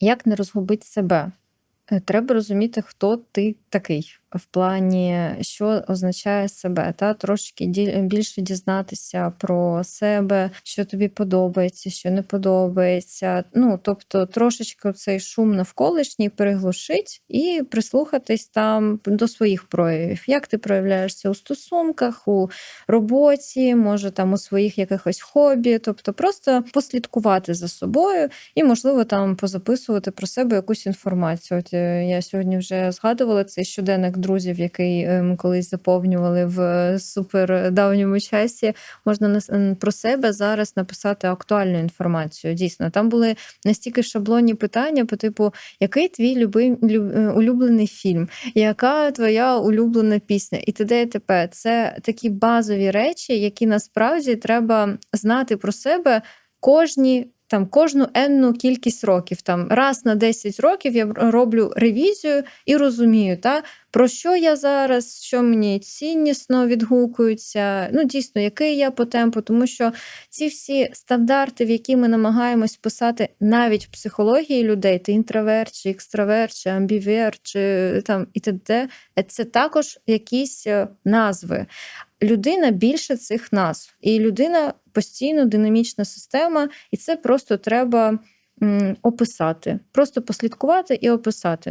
Як не розгубити себе? Е, треба розуміти, хто ти такий в плані, що означає себе, та трошки більше дізнатися про себе, що тобі подобається, що не подобається. Ну, тобто трошечки цей шум навколишній приглушить і прислухатись там до своїх проявів. Як ти проявляєшся у стосунках, у роботі, може там у своїх якихось хобі, тобто просто послідкувати за собою і, можливо, там позаписувати про себе якусь інформацію. От, е, я сьогодні вже згадувала цей щоденник друзів, який, е, ми колись заповнювали в супердавньому часі. Можна про себе зараз написати актуальну інформацію. Дійсно, там були настільки шаблонні питання по типу: який твій люби е, улюблений фільм, яка твоя улюблена пісня і т.д. і т.п. Це такі базові речі, які насправді треба знати про себе кожні там кожну енну кількість років. Там раз на 10 років я роблю ревізію і розумію, та, про що я зараз, що мені ціннісно відгукується. Ну, дійсно, який я по темпу, тому що ці всі стандарти, в які ми намагаємось писати навіть в психології людей, ти інтроверт, чи екстраверт, чи амбіверт, чи там і т.д., це також якісь е, назви. Людина більше цих назв, і людина постійно динамічна система, і це просто треба описати, просто послідкувати і описати.